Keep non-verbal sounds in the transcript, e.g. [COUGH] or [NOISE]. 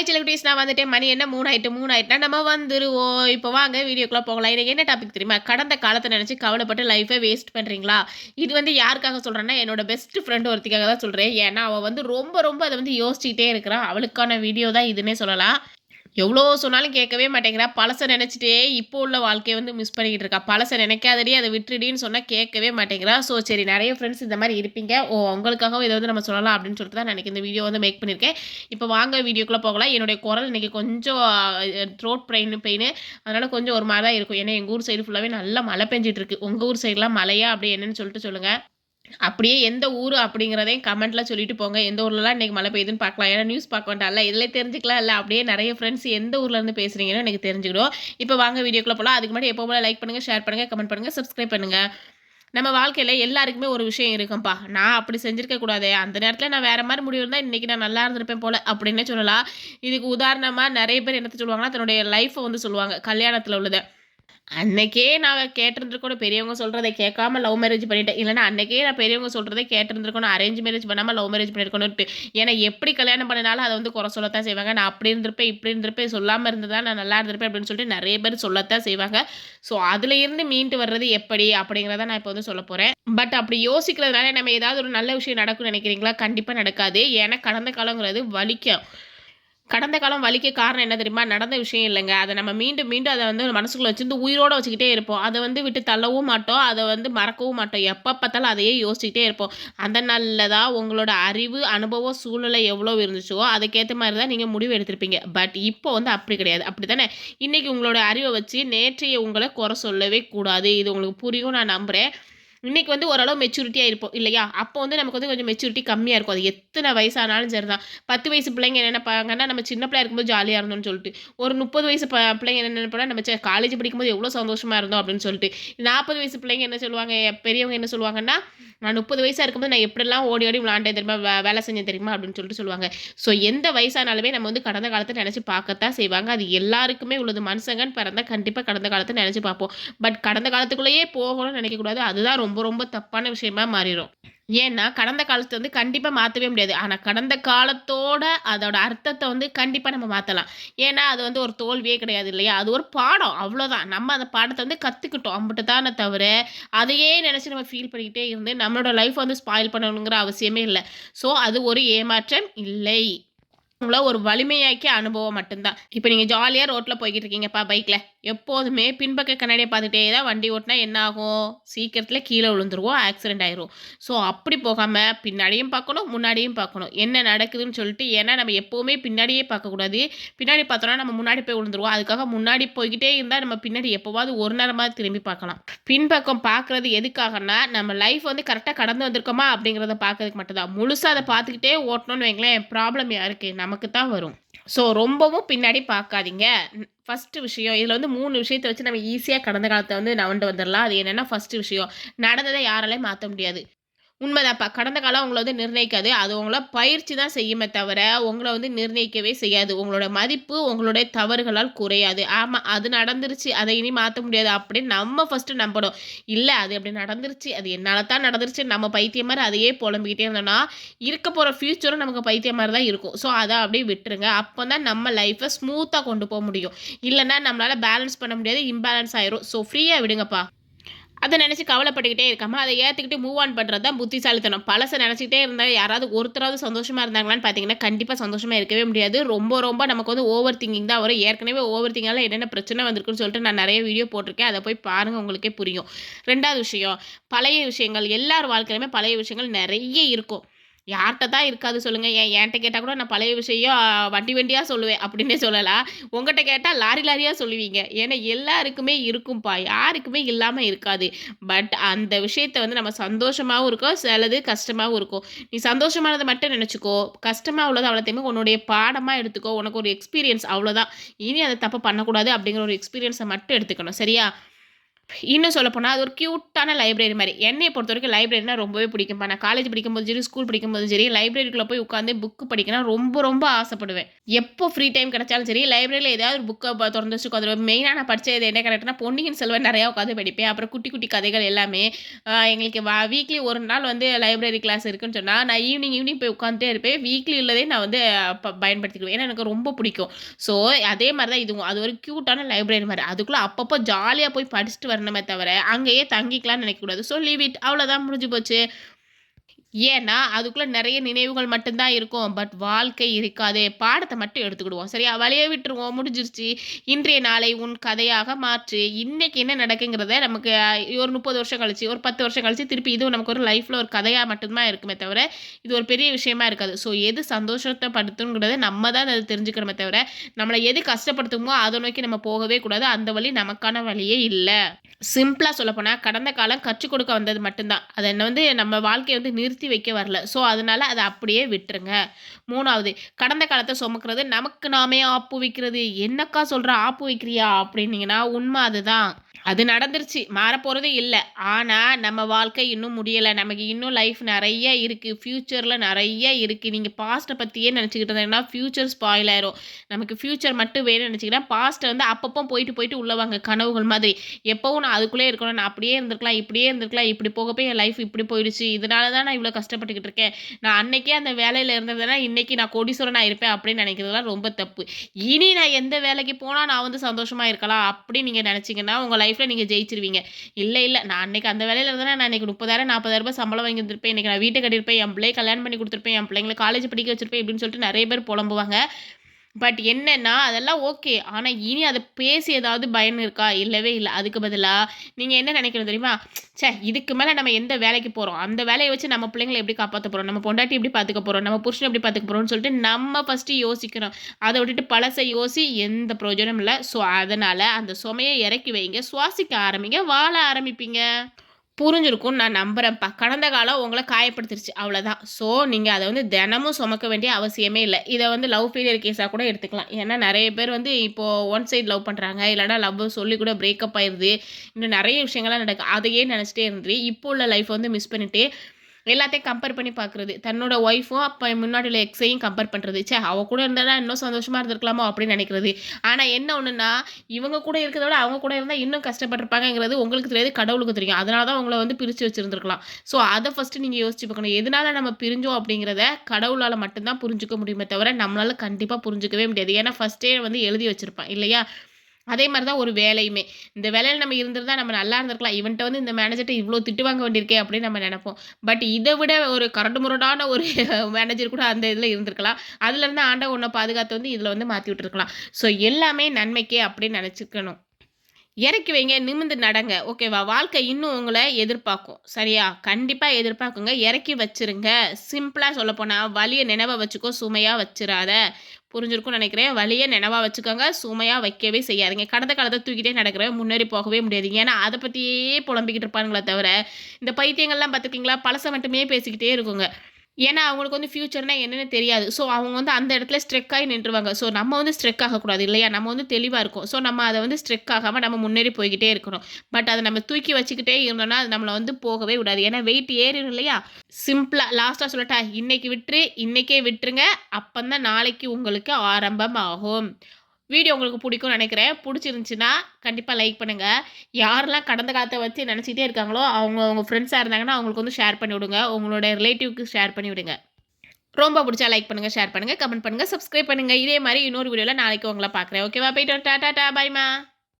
Hi celebrities நான் வந்துட்டேன். மணி என்ன? மூணு ஆயிட்டு மூணு ஆயிட்டுனா நம்ம வந்துருவோம். இப்போ வாங்க வீடியோக்குள்ளே போகலாம். எனக்கு என்ன டாபிக் தெரியுமா? கடந்த காலத்தை நினச்சி கவலைப்பட்டு லைஃபை வேஸ்ட் பண்ணுறீங்களா இது வந்து யாருக்காக சொல்கிறேன்னா என்னோட பெஸ்ட் ஃப்ரெண்ட் ஒருத்திக்காக தான் சொல்கிறேன் ஏன்னா அவள் வந்து ரொம்ப ரொம்ப அதை வந்து யோசிச்சுக்கிட்டே இருக்கிறான் அவளுக்கான வீடியோ தான் இதுன்னே சொல்லலாம். எவ்வளோ சொன்னாலும் கேட்கவே மாட்டேங்கிறா. பழசை நினச்சிட்டே இப்போ உள்ள வாழ்க்கையை வந்து மிஸ் பண்ணிக்கிட்டு இருக்கா. பழசை நினைக்காதடி அதை விட்டுடின்னு சொன்னால் கேட்கவே மாட்டேங்கிறா. ஸோ சரி நிறைய ஃப்ரெண்ட்ஸ் இந்த மாதிரி இருப்பீங்க. ஓ உங்களுக்காகவும் இதை வந்து நம்ம சொல்லலாம் அப்படின்னு சொல்லிட்டு தான் எனக்கு இந்த வீடியோ வந்து மேக் பண்ணியிருக்கேன். இப்போ வாங்க வீடியோக்குள்ளே போகலாம். என்னுடைய குரல் இன்றைக்கி கொஞ்சம் த்ரோட் பெயின் பெயின் அதனால் கொஞ்சம் ஒரு மாதிரி தான் இருக்கும். ஏன்னா எங்கள் ஊர் சைடு ஃபுல்லாகவே நல்லா மழை பெஞ்சிட்டு இருக்கு. உங்கள் ஊர் சைடெலாம் மழையா அப்படி என்னன்னு சொல்லிட்டு சொல்லுங்கள் அப்படியே எந்த ஊர் அப்படிங்கிறதையும் கமெண்ட்டில் சொல்லிட்டு போங்க. எந்த ஊர்லலாம் இன்றைக்கி மழை பெய்யுதுன்னு பார்க்கலாம். ஏன்னா நியூஸ் பார்க்க வேண்டாம்ல. இதில் தெரிஞ்சுக்கலாம். இல்லை அப்படியே நிறைய ஃப்ரெண்ட்ஸ் எந்த ஊர்லேருந்து பேசுகிறீங்கன்னு எனக்கு தெரிஞ்சுக்கிடும். இப்போ வாங்க வீடியோக்குள்ளே போகலாம் அதுக்கு முன்னாடி எப்போ போல லைக் பண்ணுங்கள் ஷேர் பண்ணுங்கள் கமெண்ட் பண்ணுங்கள் சப்ஸ்கிரைப் பண்ணுங்கள் நம்ம வாழ்க்கையில் எல்லாருக்குமே ஒரு விஷயம் இருக்கும்ப்பா நான் அப்படி செஞ்சிருக்க கூடாது. அந்த நேரத்தில் நான் வேறு மாதிரி முடிவு இருந்தால் இன்றைக்கி நான் நல்லா இருந்திருப்பேன் போல் அப்படின்னே சொல்லலாம். இதுக்கு உதாரணமாக நிறைய பேர் என்னத்தை சொல்லுவாங்கன்னா தன்னுடைய லைஃப்பை வந்து சொல்லுவாங்க. கல்யாணத்தில் உள்ளதை. அன்னைக்கே நான் கேட்டிருந்துருக்கணும். பெரியவங்க சொல்கிறதை கேட்காம லவ் மேரேஜ் பண்ணிட்டேன். இல்லைனா அன்னைக்கே நான் பெரியவங்க சொல்கிறதே கேட்டிருந்துருக்கணும். அரேஞ்ச் மேரேஜ் பண்ணாமல் லவ் மேரேஜ் பண்ணியிருக்கணும்ட்டு ஏன்னா எப்படி கல்யாணம் பண்ணினாலும் அதை வந்து குறை சொல்லத்தான் செய்வாங்க. நான் அப்படி இருந்திருப்பேன் இப்படி இருந்திருப்பேன் சொல்லாமல் இருந்ததா நான் நல்லா இருந்திருப்பேன் அப்படின்னு சொல்லிட்டு நிறைய பேர் சொல்லத்தான் செய்வாங்க. ஸோ அதில் இருந்து மீண்டு வர்றது எப்படி அப்படிங்கிறத நான் இப்போ வந்து சொல்ல போகிறேன் பட் அப்படி யோசிக்கிறதுனால நம்ம ஏதாவது ஒரு நல்ல விஷயம் நடக்கும்னு நினைக்கிறீங்களா? கண்டிப்பாக நடக்காது. ஏன்னா கடந்த காலங்கிறது வலிக்கும். கடந்த காலம் வலிக்க காரணம் என்ன தெரியுமா? நடந்த விஷயம் இல்லைங்க. அதை நம்ம மீண்டும் மீண்டும் அதை வந்து மனசுக்குள்ள வச்சுருந்து உயிரோடு வச்சுக்கிட்டே இருப்போம். அதை வந்து விட்டு தள்ளவும் மாட்டோம். அதை வந்து மறக்கவும் மாட்டோம். எப்போ பார்த்தாலும் அதையே யோசிச்சுக்கிட்டே இருப்போம். அந்த நல்லதாக உங்களோட அறிவு அனுபவம் சூழ்நிலை எவ்வளோ இருந்துச்சோ அதுக்கேற்ற மாதிரி தான் நீங்கள் முடிவு எடுத்திருப்பீங்க. பட் இப்போ வந்து அப்படி கிடையாது. அப்படி தானே? இன்றைக்கி உங்களோட அறிவை வச்சு நேற்றைய உங்களை குறை சொல்லவே கூடாது. இது உங்களுக்கு புரியும் நான் நம்புகிறேன் இன்றைக்கி வந்து ஓரளவு மெச்சூரிட்டியாக இருப்போம் இல்லையா? அப்போ வந்து நமக்கு வந்து கொஞ்சம் மெச்சூரிட்டி கம்மியாக இருக்கும். அது எத்தனை வயசானாலும் சரி தான். பத்து வயசு பிள்ளைங்க என்ன நினைப்பாங்கன்னா நம்ம சின்ன பிள்ளையா இருக்கும்போது ஜாலியாக இருந்தோம்னு சொல்லிட்டு ஒரு முப்பது வயசு ப பிள்ளைங்க என்ன நினைப்பா நம்ம காலேஜ் படிக்கும்போது எவ்வளோ சந்தோஷமாக இருந்தோம் அப்படின்னு சொல்லிட்டு நாற்பது வயசு பிள்ளைங்க என்ன சொல்லுவாங்க பெரியவங்க என்ன சொல்லுவாங்கன்னா நான் முப்பது வயசாக இருக்கும்போது நான் எப்படிலாம் ஓடி ஓடி விளாண்டேன் தெரியுமா? வேலை செஞ்சேன் தெரியுமா? அப்படின்னு சொல்லிட்டு சொல்லுவாங்க. ஸோ எந்த வயசானாலுமே நம்ம வந்து கடந்த காலத்தை நினச்சி பார்க்கத்தான் செய்வாங்க. அது எல்லாருக்குமே உள்ளது. மனுஷங்கன்னு பிறந்தால் கண்டிப்பாக கடந்த காலத்தை நினச்சி பார்ப்போம். பட் கடந்த காலத்துக்குள்ளேயே போகணும்னு நினைக்கக்கூடாது. அதுதான் ரொம்ப ரொம்ப ரொம்ப தப்பான விஷயமா மாறிடும் ஏன்னா கடந்த காலத்தை வந்து கண்டிப்பாக மாற்றவே முடியாது. ஆனால் கடந்த காலத்தோட அதோட அர்த்தத்தை வந்து கண்டிப்பாக நம்ம மாற்றலாம் ஏன்னா அது வந்து ஒரு தோல்வியே கிடையாது இல்லையா? அது ஒரு பாடம். அவ்வளோதான் நம்ம அந்த பாடத்தை வந்து கற்றுக்கிட்டோம் அம்பிட்டு தானே தவிர அதையே நினச்சி நம்ம ஃபீல் பண்ணிக்கிட்டே இருந்து நம்மளோட லைஃப் வந்து ஸ்பாயில் பண்ணணுங்கிற அவசியமே இல்லை. ஸோ அது ஒரு ஏமாற்றம் இல்லை. உங்களை ஒரு வலிமையாக்கி அனுபவம் மட்டும்தான். இப்போ நீங்கள் ஜாலியாக ரோட்டில் போய்கிட்டு இருக்கீங்கப்பா பைக்கில் எப்போதுமே பின்பக்க கண்ணாடியை பார்த்துட்டே தான் வண்டி ஓட்டினா என்ன ஆகும்? சீக்கிரத்தில் கீழே விழுந்துருவோம் ஆக்சிடென்ட் ஆயிரும். ஸோ அப்படி போகாமல் பின்னாடியும் பார்க்கணும் முன்னாடியும் பார்க்கணும். என்ன நடக்குதுன்னு சொல்லிட்டு ஏன்னா நம்ம எப்போவுமே பின்னாடியே பார்க்கக்கூடாது பின்னாடி பார்த்தோன்னா நம்ம முன்னாடி போய் விழுந்துருவோம். அதுக்காக முன்னாடி போய்கிட்டே இருந்தால் நம்ம பின்னாடி எப்போவாது ஒரு நேரமாக திரும்பி பார்க்கலாம். பின்பக்கம் பார்க்குறது எதுக்காகனா நம்ம லைஃப் வந்து கரெக்டாக கடந்து வந்திருக்கோமா அப்படிங்கிறத பார்க்கறதுக்கு மட்டும்தான். முழுசாக அதை பார்த்துக்கிட்டே ஓட்டணும்னு வைங்களேன் ப்ராப்ளம் யாருக்கு நமக்கு தான் வரும். ஸோ ரொம்பவும் பின்னாடி பார்க்காதீங்க. ஃபஸ்ட்டு விஷயம் இதில் வந்து மூணு விஷயத்தை வச்சு நம்ம ஈஸியாக கடந்த காலத்தை வந்து நவண்டு வந்துடலாம் அது என்னென்னா ஃபஸ்ட்டு விஷயம் நடந்ததை யாராலையும் மாற்ற முடியாது. உண்மைதான்ப்பா. கடந்த காலம் உங்களை வந்து நிர்ணயிக்காது. அது உங்களை பயிற்சி தான் செய்யுமே தவிர உங்களை வந்து நிர்ணயிக்கவே செய்யாது. உங்களோட மதிப்பு உங்களுடைய தவறுகளால் குறையாது. ஆமாம் அது நடந்துருச்சு. அதை இனி மாற்ற முடியாது அப்படின்னு நம்ம ஃபஸ்ட்டு நம்பணும். இல்லை அது அப்படி நடந்துருச்சு. அது என்னால் தான் நடந்துருச்சு. நம்ம பைத்தியம் மாதிரி அதையே புலம்பிக்கிட்டே இருந்தோம்னா இருக்க போகிற ஃப்யூச்சரும் நமக்கு பைத்தியம் மாதிரி தான் இருக்கும். ஸோ அதை அப்படியே விட்டுருங்க. அப்போ தான் நம்ம லைஃப்பை ஸ்மூத்தாக கொண்டு போக முடியும். இல்லைன்னா நம்மளால் பேலன்ஸ் பண்ண முடியாது. இம்பேலன்ஸ் ஆயிரும். ஸோ ஃப்ரீயாக விடுங்கப்பா. அதை நினச்சி கவலைப்பட்டுக்கிட்டே இருக்காமல் அதை ஏற்றுக்கிட்டு மூவ் ஆன் பண்ணுறது தான் புத்திசாலித்தனம். பழசை நினச்சிக்கிட்டே இருந்தால் யாராவது ஒருத்தராவது சந்தோஷமாக இருந்தாங்களான்னு பார்த்தீங்கன்னா கண்டிப்பாக சந்தோஷமாக இருக்கவே முடியாது. ரொம்ப ரொம்ப நமக்கு வந்து ஓவர் திங்கிங் தான் வரும். ஏற்கனவே ஓவர் திங்கால என்னென்ன பிரச்சனை வந்திருக்குன்னு சொல்லிட்டு நான் நிறைய வீடியோ போட்டிருக்கேன். அதை போய் பாருங்கள் உங்களுக்கே புரியும். ரெண்டாவது விஷயம் பழைய விஷயங்கள் எல்லார் வாழ்க்கையிலுமே பழைய விஷயங்கள் நிறைய இருக்கும். யார்கிட்ட தான் இருக்காது சொல்லுங்கள் ஏன் என்கிட்ட கேட்டால் கூட நான் பழைய விஷயம் வண்டி வண்டியாக சொல்லுவேன் அப்படின்னே சொல்லலாம் உங்கள்கிட்ட கேட்டால் லாரி லாரியாக சொல்லுவீங்க. ஏன்னா எல்லாருக்குமே இருக்கும்ப்பா யாருக்குமே இல்லாமல் இருக்காது. பட் அந்த விஷயத்த வந்து நம்ம சந்தோஷமாகவும் இருக்கும் சிலது கஷ்டமாகவும் இருக்கும். நீ சந்தோஷமானதை மட்டும் நினச்சிக்கோ. கஷ்டமாக உள்ளது அவ்வளோத்தையுமே உன்னுடைய பாடமாக எடுத்துக்கோ. உனக்கு ஒரு எக்ஸ்பீரியன்ஸ் அவ்வளோதான். இனி அதை தப்பு பண்ணக்கூடாது அப்படிங்கிற ஒரு எக்ஸ்பீரியன்ஸை மட்டும் எடுத்துக்கணும். சரியா? இன்னும் சொல்லப்போனால் அது ஒரு க்யூட்டான லைப்ரரி மாதிரி. என்னையை பொறுத்த வரைக்கும் லைப்ரரினா ரொம்பவே பிடிக்கும்ப்பா. நான் காலேஜ் படிக்கும்போது சரி ஸ்கூல் படிக்கும்போது சரி லைப்ரரிக்குள்ளே போய் உட்காந்து புக்கு படிக்கணும் ரொம்ப ரொம்ப ஆசைப்படுவேன். எப்போ ஃப்ரீ டைம் கிடைச்சாலும் சரி லைப்ரரியில் ஏதாவது ஒரு புக்கை திறந்து வச்சு உட்காந்துருவேன். மெயினாக நான் படித்தது என்ன கரெக்டாக பொன்னியின் செல்வன் நிறையா உட்காந்து படிப்பேன். அப்புறம் குட்டி குட்டி கதைகள் எல்லாமே எங்களுக்கு வா வீக்லி ஒரு நாள் வந்து லைப்ரரி கிளாஸ் இருக்குன்னு சொன்னால் நான் ஈவினிங் ஈவினிங் போய் உட்காந்துட்டே இருப்பேன். வீக்லி உள்ளதே நான் வந்து ப- பயன்படுத்திக்குவேன். ஏன்னா எனக்கு ரொம்ப பிடிக்கும். ஸோ அதே மாதிரி தான் இதுவும். அது ஒரு க்யூட்டான லைப்ரரி மாதிரி. அதுக்குள்ளே அப்பப்போ ஜாலியாக போய் படிச்சுட்டு வரணுமே தவிர அங்கேயே தங்கிக்கலாம்னு நினைக்கக்கூடாது. ஸோ லீவ் இட் அவ்வளோதான் முடிஞ்சு போச்சு. ஏன்னா அதுக்குள்ளே நிறைய நினைவுகள் மட்டும்தான் இருக்கும். பட் வாழ்க்கை இருக்காதே. பாடத்தை மட்டும் எடுத்துக்கிடுவோம். சரியா? வழியே விட்டுருவோம். முடிஞ்சிருச்சு. இன்றைய நாளை உன் கதையாக மாற்று. இன்றைக்கி என்ன நடக்குங்கிறத நமக்கு ஒரு முப்பது வருஷம் கழிச்சு ஒரு பத்து வருஷம் கழிச்சு திருப்பி இதுவும் நமக்கு ஒரு லைஃப்பில் ஒரு கதையாக மட்டும்தான் இருக்குமே தவிர இது ஒரு பெரிய விஷயமா இருக்காது. ஸோ எது சந்தோஷத்தை படுத்துங்கிறத நம்ம தான் அதை தெரிஞ்சுக்கணுமே தவிர நம்மளை எது கஷ்டப்படுத்துமோ அதை நோக்கி நம்ம போகவே கூடாது. அந்த வழி நமக்கான வழியே இல்லை. சிம்பிளாக சொல்லப்போனால் கடந்த காலம் கற்றுக் கொடுக்க வந்தது மட்டும்தான். அதை என்ன வந்து நம்ம வாழ்க்கையை வந்து நிறுத்தி வைக்க வரல. ஸோ அதனால் அதை அப்படியே விட்டுருங்க. மூணாவது கடந்த காலத்தை சுமக்கிறது நமக்கு நாமே ஆப்பு வைக்கிறது. என்னக்கா சொல்கிற ஆப்பு வைக்கிறியா? அப்படின்னீங்கன்னா உண்மை அதுதான். அது நடந்துருச்சு. மாறப்போகிறது இல்லை. ஆனால் நம்ம வாழ்க்கை இன்னும் முடியலை. நமக்கு இன்னும் லைஃப் நிறைய இருக்குது ஃப்யூச்சரில் நிறைய இருக்குது நீங்கள் பாஸ்ட்டை பற்றியே நினச்சிக்கிட்டு இருந்தீங்கன்னா ஃப்யூச்சர் ஸ்பாயில் ஆயிரும். நமக்கு ஃப்யூச்சர் மட்டும் வேணும்னு நினச்சிக்கிட்டா பாஸ்ட்டை வந்து அப்பப்போ போயிட்டு போயிட்டு உள்ளவாங்க கனவுகள் மாதிரி. எப்போவும் நான் அதுக்குள்ளே இருக்கணும். நான் அப்படியே இருந்திருக்கலாம் இப்படியே இருந்திருக்கலாம். இப்படி போக போய் என் லைஃப் இப்படி போயிடுச்சு. இதனால தான் நான் இவ்வளோ கஷ்டப்பட்டுக்கிட்டு இருக்கேன். நான் அன்னைக்கே அந்த வேலையில் இருந்ததுனா இன்னைக்கு நான் கோடீஸ்வரனா இருப்பேன் அப்படின்னு நினைக்கிறதுலாம் ரொம்ப தப்பு. இனி நான் எந்த வேலைக்கு போனால் நான் வந்து சந்தோஷமாக இருக்கலாம். அப்படி நீங்கள் நினச்சிங்கன்னா உங்கள் லைஃப்பில் நீங்கள் ஜெயிச்சிருவீங்க. இல்லை இல்லை. நான் அன்னைக்கு அந்த வேலையில் இருந்தால் நான் இன்னைக்கு முப்பதாயிரம் நாற்பதாயிரம் ரூபாய் சம்பளம் வாங்கி வந்திருப்பேன். இன்னைக்கு நான் வீட்டை கட்டியிருப்பேன். என் பிள்ளையை கல்யாணம் பண்ணி கொடுத்துருப்பேன். என் பிள்ளைங்களை காலேஜ் படிக்க வச்சிருப்பேன். அப்படின்னு சொல்லிட்டு நிறைய பேர் புலம்புவாங்க. பட் என்னன்னா அதெல்லாம் ஓகே. ஆனால் இனி அதை பேசி ஏதாவது பயன் இருக்கா? இல்லவே இல்லை. அதுக்கு பதிலாக நீங்கள் என்ன நினைக்கணும் தெரியுமா? ச்சே இதுக்கு மேலே நம்ம எந்த வேலைக்கு போகிறோம் அந்த வேலையை வச்சு நம்ம பிள்ளைங்களை எப்படி காப்பாற்ற போகிறோம் நம்ம பொண்டாட்டி எப்படி பார்த்துக்க போகிறோம் நம்ம புருஷனை எப்படி பார்த்துக்க போகிறோம்னு சொல்லிட்டு நம்ம ஃபஸ்ட்டு யோசிக்கிறோம் அதை விட்டுட்டு பழசை யோசி எந்த பிரயோஜனம் இல்லை. ஸோ அதனால் அந்த சுமையை இறக்கி வைங்க. சுவாசிக்க ஆரம்பிங்க. வாழ ஆரம்பிப்பீங்க. புரிஞ்சிருக்கும்னு நான் நம்புகிறேன்ப்பா கடந்த காலம் உங்களை காயப்படுத்திருச்சு. அவ்வளோதான் ஸோ நீங்கள் அதை வந்து தினமும் சுமக்க வேண்டிய அவசியமே இல்லை. இதை வந்து லவ் ஃபெயிலியர் கேஸாக கூட எடுத்துக்கலாம். ஏன்னா நிறைய பேர் வந்து இப்போது ஒன் சைடு லவ் பண்ணுறாங்க இல்லைனா லவ் சொல்லி கூட பிரேக்கப் ஆயிடுது இன்னும் நிறைய விஷயங்கள்லாம் நடக்கு அதையே நினச்சிட்டே இருந்து இப்போ உள்ள லைஃப் வந்து மிஸ் பண்ணிட்டு எல்லாத்தையும் கம்பேர் பண்ணி பார்க்குறது. தன்னோட ஒய்ஃபும் அப்போ முன்னாடி உள்ள எக்ஸையும் கம்பேர் பண்ணுறது சே அவ கூட இருந்தால் இன்னும் சந்தோஷமாக இருந்திருக்கலாமோ அப்படின்னு நினைக்கிறது. ஆனால் என்ன ஒன்றுன்னா இவங்க கூட இருக்கிறத விட அவங்க கூட இருந்தால் இன்னும் கஷ்டப்பட்டிருப்பாங்கங்கிறது உங்களுக்கு தெரியாது கடவுளுக்கு தெரியும். அதனால தான் உங்களை வந்து பிரித்து வச்சுருந்துருக்கலாம். ஸோ அதை ஃபஸ்ட்டு நீங்கள் யோசிச்சு பார்க்கணும். எதனால நம்ம பிரிஞ்சோம் அப்படிங்கிறத கடவுளால் மட்டும்தான் புரிஞ்சுக்க முடியுமே தவிர நம்மளால் கண்டிப்பாக புரிஞ்சுக்கவே முடியாது. ஏன்னா ஃபஸ்ட்டே வந்து எழுதி வச்சுருப்பான் இல்லையா? அதே மாதிரி தான் ஒரு வேலையுமே. இந்த வேலையில் நம்ம இருந்திருந்தா நம்ம நல்லா இருந்திருக்கலாம். இவன்ட்ட வந்து இந்த மேனேஜர்கிட்ட இவ்வளோ திட்டு வாங்க வேண்டியிருக்கே அப்படின்னு நம்ம நினைப்போம். பட் இதை விட ஒரு கரண்டு முரடான ஒரு [LAUGHS] மேனேஜர் கூட அந்த இதில் இருந்திருக்கலாம். அதுலேருந்து ஆண்ட ஒன்றை பாதுகாத்து வந்து இதில் வந்து மாற்றி விட்டுருக்கலாம். ஸோ எல்லாமே நன்மைக்கே அப்படின்னு நினச்சிக்கணும். இறக்கி வைங்க நிமிந்து நடங்க. ஓகேவா வாழ்க்கை இன்னும் உங்களை எதிர்பார்க்கும். சரியா? கண்டிப்பாக எதிர்பார்க்குங்க. இறக்கி வச்சிருங்க. சிம்பிளாக சொல்லப்போனால் வலியை நினைவை வச்சுக்கோ சுமையாக வச்சிடாத புரிஞ்சிருக்கும்னு நினைக்கிறேன். வலியை நினைவாக வச்சுக்கோங்க. சுமையாக வைக்கவே செய்யாதீங்க. கடந்த காலத்தை தூக்கிட்டே நடக்கிற முன்னேறி போகவே முடியாது. ஏன்னா அதை பற்றியே புலம்பிக்கிட்டு இருப்பானுங்களே தவிர இந்த பைத்தியங்கள்லாம் பார்த்துக்கிங்களா பழசை மட்டுமே பேசிக்கிட்டே இருக்குங்க. ஏன்னா அவங்களுக்கு வந்து ஃப்யூச்சர்னா என்னென்னு தெரியாது. ஸோ அவங்க வந்து அந்த இடத்துல ஸ்ட்ரெக் ஆகி நின்றுவாங்க. ஸோ நம்ம வந்து ஸ்ட்ரெக் ஆகக்கூடாது இல்லையா? நம்ம வந்து தெளிவாக இருக்கும். ஸோ நம்ம அதை வந்து ஸ்ட்ரெக் ஆகாமல் நம்ம முன்னேறி போய்கிட்டே இருக்கணும் பட் அதை நம்ம தூக்கி வச்சுக்கிட்டே இருந்தோம்னா அது நம்மளை வந்து போகவே விடாது. ஏன்னா வெயிட் ஏறிடும் இல்லையா? சிம்பிளாக லாஸ்ட்டாக சொல்லட்டா இன்றைக்கி விட்டுரு இன்னைக்கே விட்டுருங்க. அப்போ தான் நாளைக்கு உங்களுக்கு ஆரம்பம் ஆகும் வீடியோ உங்களுக்கு பிடிக்கும்னு நினைக்கிறேன். பிடிச்சிருந்துச்சின்னா கண்டிப்பாக லைக் பண்ணுங்கள் யாரெல்லாம் கடந்த காலத்தை வச்சு நினச்சிட்டே இருக்காங்களோ அவங்க உங்கள் ஃப்ரெண்ட்ஸாக இருந்தாங்கன்னா அவங்களுக்கு வந்து ஷேர் பண்ணி விடுங்க. உங்களோட ரிலேட்டிவ்க்கு ஷேர் பண்ணி விடுங்க. ரொம்ப பிடிச்சா லைக் பண்ணுங்கள் ஷேர் பண்ணுங்கள் கமெண்ட் பண்ணுங்கள் சப்ஸ்கிரைப் பண்ணுங்கள் இதே மாதிரி இன்னொரு வீடியோவில் நாளைக்கு உங்களை பார்க்குறேன். ஓகேவா போயிட்டு டாடா டா பாய்மா